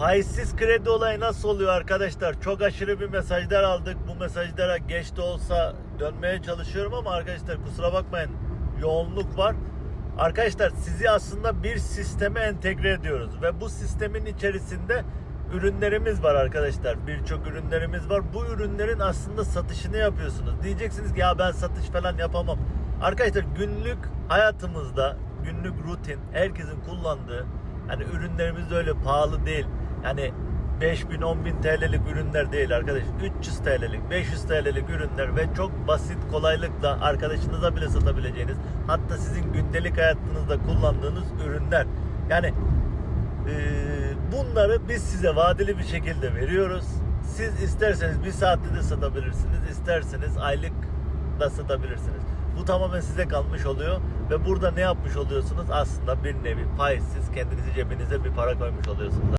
Faizsiz kredi olayı nasıl oluyor arkadaşlar? Çok aşırı bir mesajlar aldık. Bu mesajlara geç de olsa dönmeye çalışıyorum ama arkadaşlar kusura bakmayın yoğunluk var. Arkadaşlar sizi aslında bir sisteme entegre ediyoruz ve bu sistemin içerisinde ürünlerimiz var arkadaşlar. Birçok ürünlerimiz var. Bu ürünlerin aslında satışını yapıyorsunuz. Diyeceksiniz ki ya ben satış falan yapamam. Arkadaşlar günlük hayatımızda günlük rutin herkesin kullandığı yani ürünlerimiz de öyle pahalı değil. Yani 5000 10000 TL'lik ürünler değil arkadaş. 300 TL'lik, 500 TL'lik ürünler ve çok basit kolaylıkla arkadaşınıza bile satabileceğiniz hatta sizin gündelik hayatınızda kullandığınız ürünler. Yani eee, bunları biz size vadeli bir şekilde veriyoruz. Siz isterseniz bir saatte de satabilirsiniz, isterseniz aylık da satabilirsiniz. Bu tamamen size kalmış oluyor ve burada ne yapmış oluyorsunuz? Aslında bir nevi faizsiz kendinizi cebinize bir para koymuş oluyorsunuz.